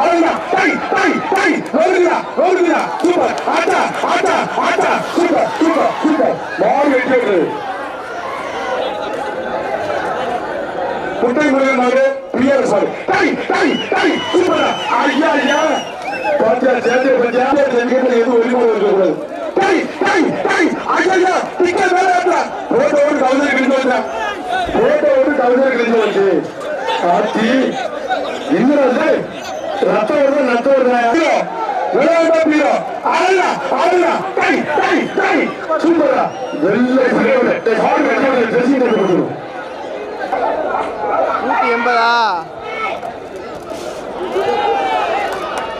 அழகா டை டை டை வருகிறா வருகிறா சூப்பர். ஆட்டா ஆட்டா ஆட்டா சூப்பர் சூப்பர் சூப்பர். மாடு வெற்றி குட்டை முருகன் மாடு பிஆர்எஸ் மாடு டை டை டை. சூப்பர் ஐயா ஐயா. பாத்தியா சேர்ந்து பாத்தியா. எங்கிட்ட எதுவும் வெளிப்பாடு இருக்கக்கூடாது டை டை டை. ஐயா டிக்கெட் மேல ஏற்றா போட்டோ ஒரு கவிதை கிழிஞ்சு வந்தா போட்டோ ஒரு கவிதை கிழிஞ்சு வந்து காத்தி இன்னொரு ரத்தம் வருது நத்தம் வருது விளையாண்டா பீரோ ஆடுனா ஆடுனா டை டை டை சூப்பரா வெள்ளை பிரியோட ஹார்ட் வெள்ளை எண்பதா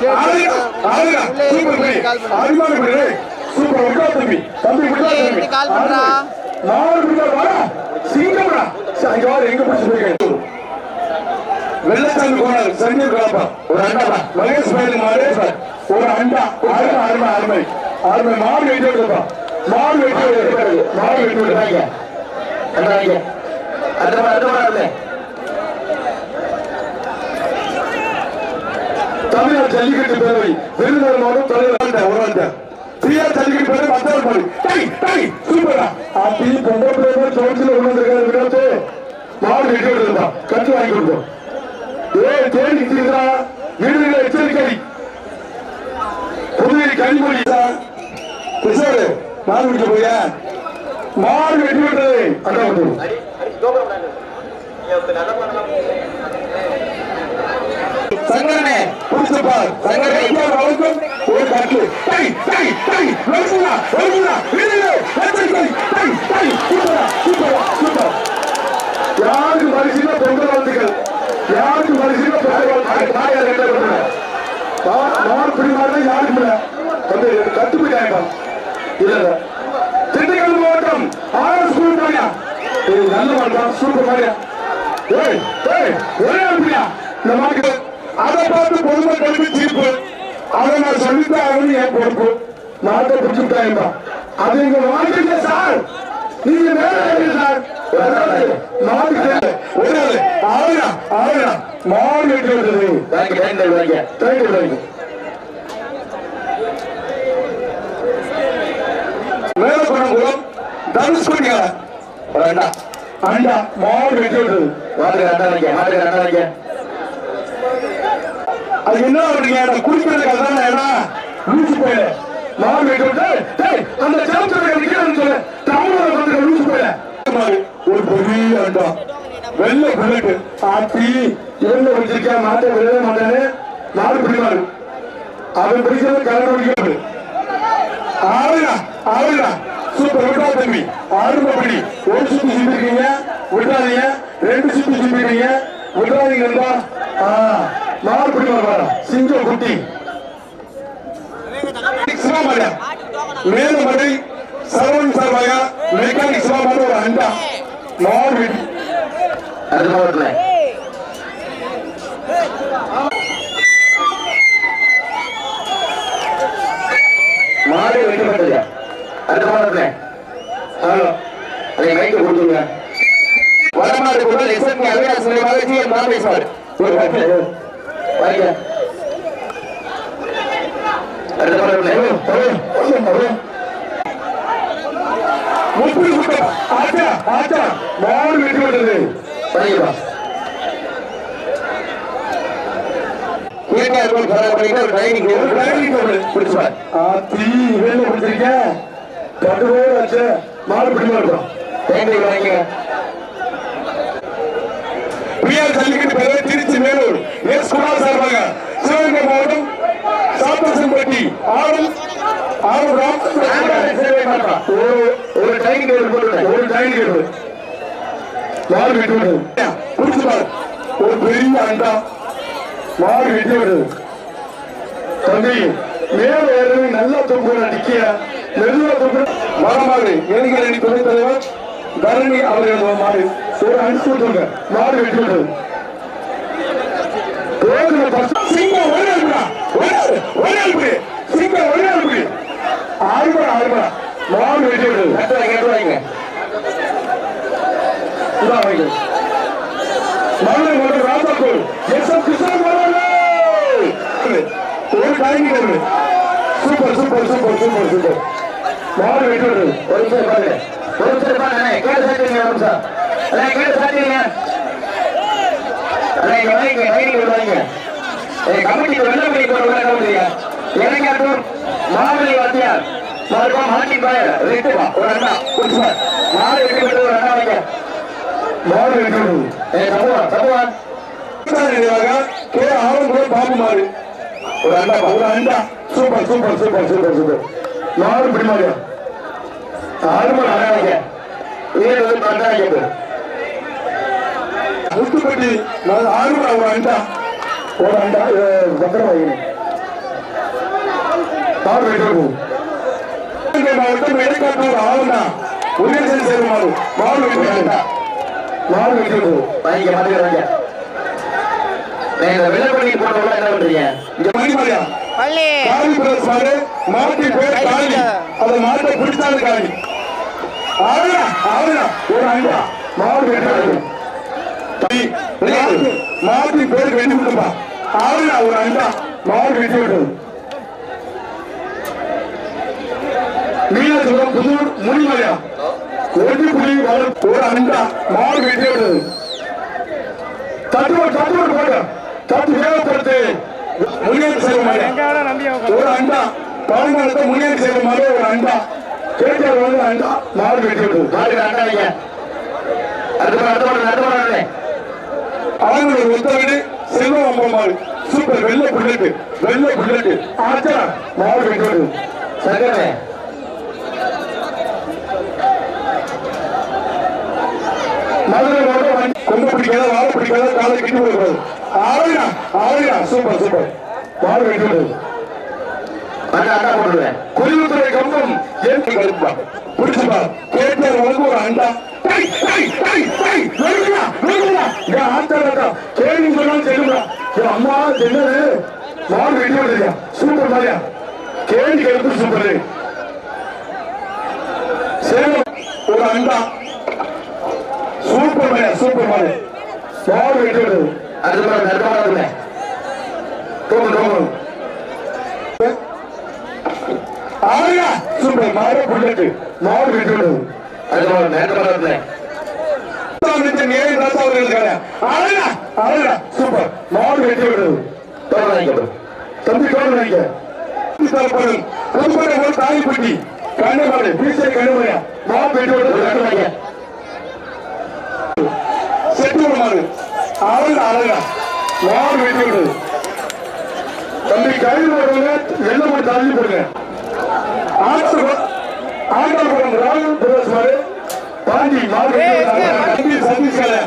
சரி, சரி, ஆளுங்க, ஆளுங்க, உள்ளே சூப்பர் பண்ணு. அருமையான பிள்ளை. சூப்பர், விட்டா தம்பி. தம்பி, விட்டா தம்பி. கால் பண்றா. நாலு பிள்ளை, வாடா. சிங்கம்டா. வாரு, எங்க பிடிச்சு போயிருக்க? வெள்ளச்சாமி கோணல், செஞ்சூர் கலப்பா. ஒரு அண்டா மகேஷ் பயிலு மகேஸ்வர் ஒரு அண்டா. அருமை, அருமை, அருமை. அருமை. மாடு வெட்டி விடுப்பா. மாடு வெட்டி விடுறது மாடு வெட்டி விடுறாங்க வாங்க. அண்டா, வாங்க. அடுத்த மாடு, அடுத்த மாடு. தமிழர் ஜல்லிக்கட்டு பேரவை விருதுநகர் மாவட்டம் தலைவர் ஒரு பிஆர் ஜல்லிக்கட்டு பேரவை டை டை சூப்பரா அப்படி பொங்கல் பேரவை சோழ்ச்சியில் உணர்ந்திருக்காரு மாடு வெட்டி விடுறா கட்டு வாங்கி கொடுத்தோம் ஏய் தேடி இருக்கிறா வீடுகளை எச்சரிக்கை. புதுவை கனிமொழி பிசாரு மாடு வெட்டி போயா மாடு வெட்டி விடுறது அண்ணா விட்டு சங்கரனே புடிச்சுப்பார் சங்கரனே இங்கே வணக்கம் ஒரு காட்டு. டை டை டை வருகுனா வருகுனா வீடியோ எச்சரிக்கை. டை டை சூப்பரா சூப்பரா சூப்பர். யாருக்கு பரிசீல பொங்கல் வாழ்த்துக்கள் யாருக்கு பரிசீல பொங்கல் வாழ்த்துக்கள் தாயார் என்ன பண்ணுங்க மார் பிடி மாதிரி யாருக்கு இல்ல வந்து கட்டுப்பிட்டாங்க இல்ல திண்டுக்கல் மாவட்டம் ஆர்எஸ் ஸ்கூல் பாரியா நல்ல மாட்டா சூப்பர் பாரியா ஏய் ஏய் ஒரே அப்படியா இந்த மாதிரி அதை பார்த்து பொதுமக்களுக்கு தீர்ப்பு. அதை நான் சொல்லித்தான் ஆகணும் என் பொறுப்பு. நாட்டை பிடிச்சுட்டாங்க அது எங்க வாழ்க்கை சார். நீங்க வேற சார். மாட்டுக்கு மாடு வெட்டி விடுறது தேங்க்யூ தேங்க்யூ மேலப்பணங்குளம் தனுஷ்குடியா அண்டா அண்டா மாடு வெட்டி விடுறது அண்டா வைக்க மாட்டுக்கு அண்டா வைக்க அது என்ன பண்ணுங்க நான் குடிக்கிறதுக்கு அதான் இடம் லூசு போயில மாடு வெட்டி டேய் அந்த சேலத்துல நிக்கிறேன்னு சொல்லு தமிழ் வந்து லூசு போயில ஒரு பெரிய அண்டா வெள்ளை புல்லட்டு ஆத்தி. இவங்க பிடிச்சிருக்கேன் மாட்டை விழவே மாட்டானே மாடு பிடிவாரு அவன் பிடிக்கிறது கலந்து பிடிக்கிறது ஆளுடா ஆளுடா சூப்பர் விட்டா தம்பி. ஆறுமை படி ஒரு சுத்தி சிம்பிருக்கீங்க விட்டாதீங்க. ரெண்டு சுத்தி சிம்பிருக்கீங்க விட்டாதீங்க ஆ மாடு பிடிவாரு வர சிங்கம் குட்டி. சிவாமலையா மேலமடை சரவணன் சார்பாக மெக்கானிக் சிவாமலை ஒரு அண்டா. மாடு அது அடுத்த முப்பது கூட்டம் ஆச்சா ஆச்சா மாடு வெட்டி விட்டது பண்ணிக்கலாம் இயற்கை அலுவல் பரவாயில்ல ட்ரைனிங் ஆத்தி வேலை பிடிச்சிருக்க ஆச்சு மாடு பிடி மாட்டோம் தேங்க்யூ வாங்கிங்க பிஆர் ஜல்லிக்கட்டு பேரவை திருச்சி மேலூர் எஸ் குமார் சார்பாக சிவகங்கை மாவட்டம் சாத்தசம்பட்டி ஆடும் ஆடும் ஒரு ஒரு ஒரு டைம் வெட்டி விடுது ஒரு பெரிய அண்டா. வெட்டி விடுது தம்பி மேல ஏறி நல்லா தூக்குற நிக்கிய மெதுவா தூக்குற துணைத் தலைவர் தரணி அவர்கள் ஒரு விட்டுருங்க வெட்டி விடுது போகுது first. சிங்கம் ஒரே அல்புடா ஒரே ஒரே அல்புடி சிங்கம் ஒரே அல்புடி ஆறுபடா ஆறுபடா மாடு வெட்டி விடுது வாங்க அடுத்து வாங்க. இதான் வைங்க. மதுரை மற்றும் ராஜாப்பூர் எஸ் எம் கிருஷ்ணன் அவர்கள் டைமிங் வருது super super super super super. மாடு வெட்டி விடுறது. ஒரு நிமிஷம் பாருங்க ஒரு நிமிஷம் பாருங்க கேட்டு சாப்பிடுங்க ஒரு நிமிஷம். கேட்டு சாப்பிடுங்க அண்ணா இங்க வாங்க. ரைடிங் விடுவாங்க கமிட்டிக்கு வெள்ள பண்ணி போடுவாங்க கமிட்டியா இளைஞர் மாவலி வாத்தியார். மறுபடியும் மாட்டி பாயர். ரெட்டுப்பா ஒரு அண்ணா குடிச்சு மாடு வெட்டி விட்டு ஒரு அண்ணா வைங்க. மாடு வெட்டி விடுறது ஏ சமூகம் சமூகம் கே ஆரம்பம் பாபு மாடு. ஒரு அண்ணா ஒரு அண்டா super super super super super. மாடு பிடி மாடியா ஆறு மாடு அண்ணா வைங்க. வீடு வந்து வெட்டி விடுவோம் மாவட்டம் இடைக்காட்டூர் ஆவணா முருகேசன் சேரும் மாடு மாடு வெட்டி விடுவோம் மாடு வெட்டி விடுவோம் வாங்க. மாட்டுக்கிறாங்க இந்த வெள்ள பண்ணி போட்டவங்க என்ன பண்றீங்க? இங்க பள்ளி காளி பிரதேச மாடு மாட்டி பேர் காளி. அந்த மாட்டை பிடிச்சாலும் காளி. ஆளுநா ஆளுநா ஒரு அண்டா மாடு வெட்டாது மாவட்டி பேருக்கு வெட்டி விடுப்பா ஆளுநா ஒரு அண்டா மாடு வெட்டி விட்டது மீனாட்சிபுரம் புதூர் முனிமலையா? ஒன்று புலி ஒரு அண்டா மாடு வெட்டி விட்டது தட்டு தட்டு தட்டு ஒரு அண்டா முன்னேறி செய்யற மாதிரி ஒரு அண்டா கேட்டார் வந்து அண்டா மாடு வெட்டி விடுது மாட்டுக்கு அண்ணா அடுத்த அடுத்த அடுத்த மாடு அவங்களோட ஒத்த வீடு செல்வம் அம்மா மாடு சூப்பர் வெள்ளை புல்லட்டு வெள்ளை புல்லட்டு ஆச்சா மாடு வெட்டி விடுது சங்கமே மதுரை மாவட்டம் கொம்ப பிடிக்காத வாழை பிடிக்காத காலை கிட்டி விடக்கூடாது ஆளுநா ஆளுநா சூப்பர் சூப்பர். மாடு வெட்டி விடுது அண்ணா அண்ணா போட்டுருவேன் குறிவுத்துறை கம்பம் ஏற்றி கருப்பா. பிடிச்சுப்பா. கேட்டார் உனக்கு ஒரு அண்டா. கேள்வி சொன்னாலும் அம்மா என்னது? மாடு வெட்டி விடுறியா சூப்பர் மாதிரியா? கேள்வி கருப்பு சூப்பர். சேலம் ஒரு அண்டா. சூப்பர் மாதிரியா சூப்பர் மாதிரி மாடு வெட்டி விடுது அடுத்த அடுத்த ஆயா சூப்பர் மாடு புல்லட்டு. மாடு வெட்டி விடுது சூப்பர். மாடு வெட்டி விடுறது தம்பி தோடு வைங்க தரப்படும் புதுக்கோட்டை ஒரு தாய்ப்பட்டி கண்ணமாடு பீசை கண்ணமாடியா மாடு. வெட்டி விடுறது வாங்க செட்டு மாடு. அழகா அழகா மாடு வெட்டி விடுறது தம்பி கையில் போடுறவங்க வெள்ள மாடு தள்ளி போடுங்க. ஆட்டோ ஆட்டோபுரம் ராகுல் பிரதேஷ் மாடு பாண்டி மாடு வெட்டி விடுறாங்க. தம்பி சதீஷ் கலை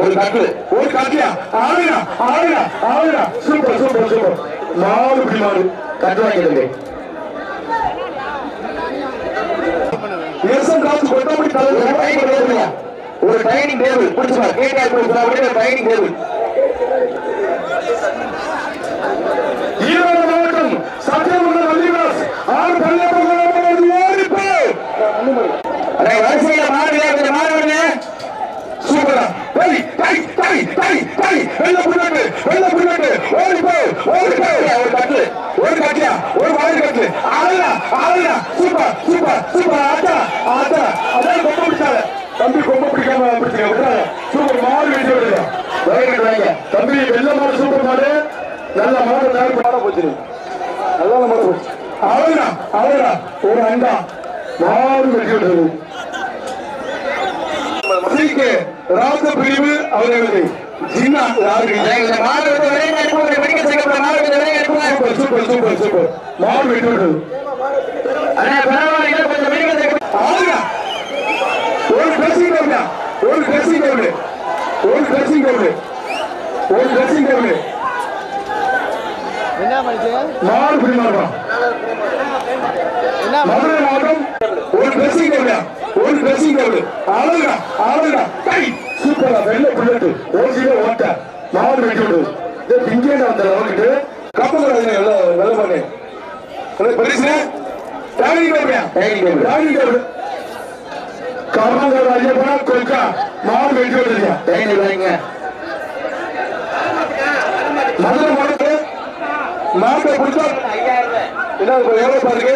ஒரு கட்டு ஒரு காட்டியா ஆளுங்க ஆளுங்க ஆளுங்க சூப்பர் சூப்பர் சூப்பர். மாடு இப்படி மாடு கட்டு வாங்கிடுங்க. காசு கொட்டப்படி ஒரு தலைவர் ஒரு டைனிங் டேபிள் பிடிச்சுப்பா கேட்டால் பிடிச்சா அப்படியே ஒரு டைனிங் டேபிள் ஈரோடு மாவட்டம் சத்தியமங்கலம் வள்ளிவாஸ். ஆறு பள்ளப்பகுதி தம்பி கொம்ப பிடிக்காம பிடிச்சிங்க விட்டாங்க சூப்பர் மாடு வெட்டி விடுங்க வாங்கிட்டு வாங்க. தம்பி வெள்ள மாடு சூப்பர் மாடு. நல்ல மாடு தயார் மாட போச்சு. நல்ல மாடு போச்சு. அழகா அழகா ஒரு அண்டா. விடுறது சீக்கு ராச பிரிவு அவர்களது. ஜின்னா யாருக்கு இந்த மாடு வந்து வெளியே அனுப்புங்க மெடிக்கல் செக்கப்ல மாடு வந்து வெளியே அனுப்புங்க சூப்பர் சூப்பர் சூப்பர். சூப்பர் மாடு வெட்டி விடுறது அண்ணா பரவாயில்ல கொஞ்சம் மெடிக்கல் செக்கப் ஆளுங்க ஒரு ட்ரெஸ்ஸிங் டேபிள் ஒரு ட்ரெஸ்ஸிங் டேபிள் ஒரு ட்ரெஸ்ஸிங் டேபிள் ஒரு ட்ரெஸ்ஸிங் டேபிள் என்ன பண்ணிச்சு மாடு பிடி மாடுறான் என்ன மதுரை மாவட்டம் ஒரு ட்ரெஸ்ஸிங் டேபிள் ஒரு ட்ரெஸ்ஸிங் டேபிள் அழகா அழகா கை சூப்பரா வெள்ளை புல்லட்டு ஓசியில ஓட்ட. மாடு வெட்டி விடு இது பிங்கேட வந்த லெவலுக்கு கப்பல் வெள்ள வெள்ள பண்ணு பரிசு கர்நாடக ஐயப்பனா கொல்கா. மாடு வெட்டி விடுறியா வாங்க. மதுரை மாவட்டத்தில் மாட்டை பிடிச்சா என்ன எவ்வளவு பாருங்க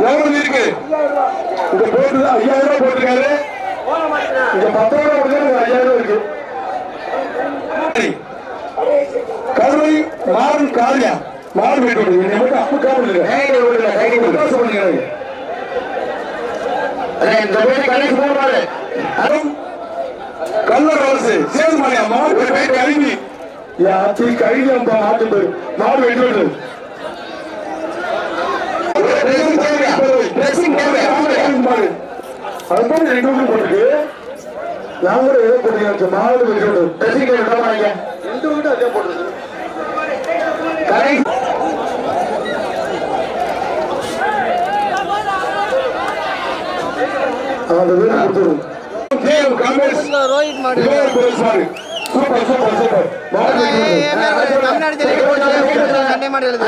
எவ்வளவு இருக்கு? இந்த போட்டு ஐயாயிரம் ரூபாய் போட்டிருக்காரு. இங்க பத்தாயிரம் கொடுத்தா ஐயாயிரம் இருக்கு கருவை மாறன் காளியா மாறு போயிட்டு விடுங்க. என்னை மட்டும் அப்பு காவல் இந்த பேரு கணேஷ் போடுவாரு. கல்லர் அரசு. யாச்சி கழுவி. மாடு வெட்டி விடு. அதுதான் ரெண்டு வீட்டு போட்டுருக்கு கூட ஏதோ போட்டுக்கிறேன் மாடு வெட்டி விடு. Dressing table விட மாட்டீங்க. ரெண்டு வீட்டு அதே போட்டுருக்கு. கணேஷ் அந்த வீடு கொடுத்துரும். கேம் காங்கிரஸ் ரோஹித் மாடு. Super super super. Tamil Nadu Jallikattu சண்டை மாடு எழுது